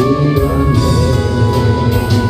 Thank you.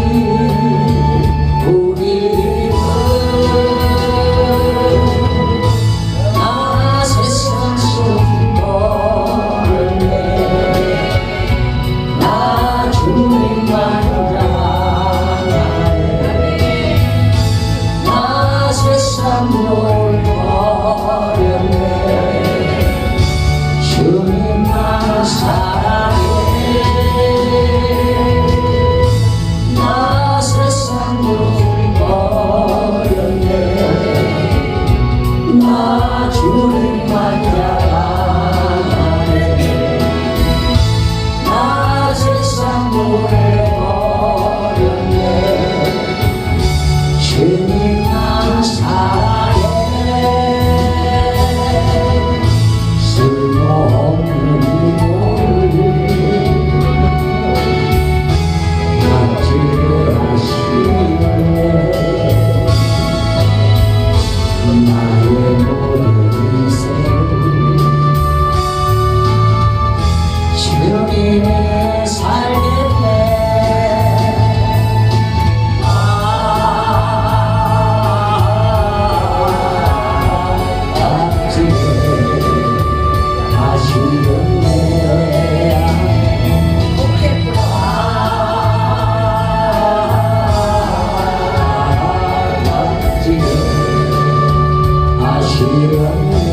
아시면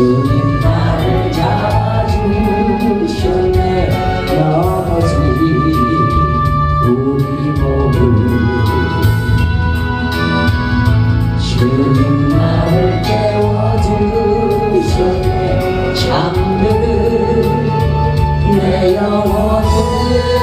주님 나를 잡아주셨네. 아버지 우리 몸을 주님 나를 깨워주셨네. 잠든 내 영혼을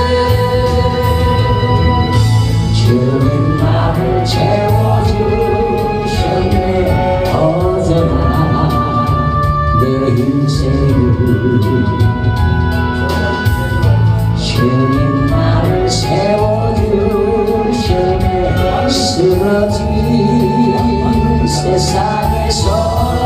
sangre son oh,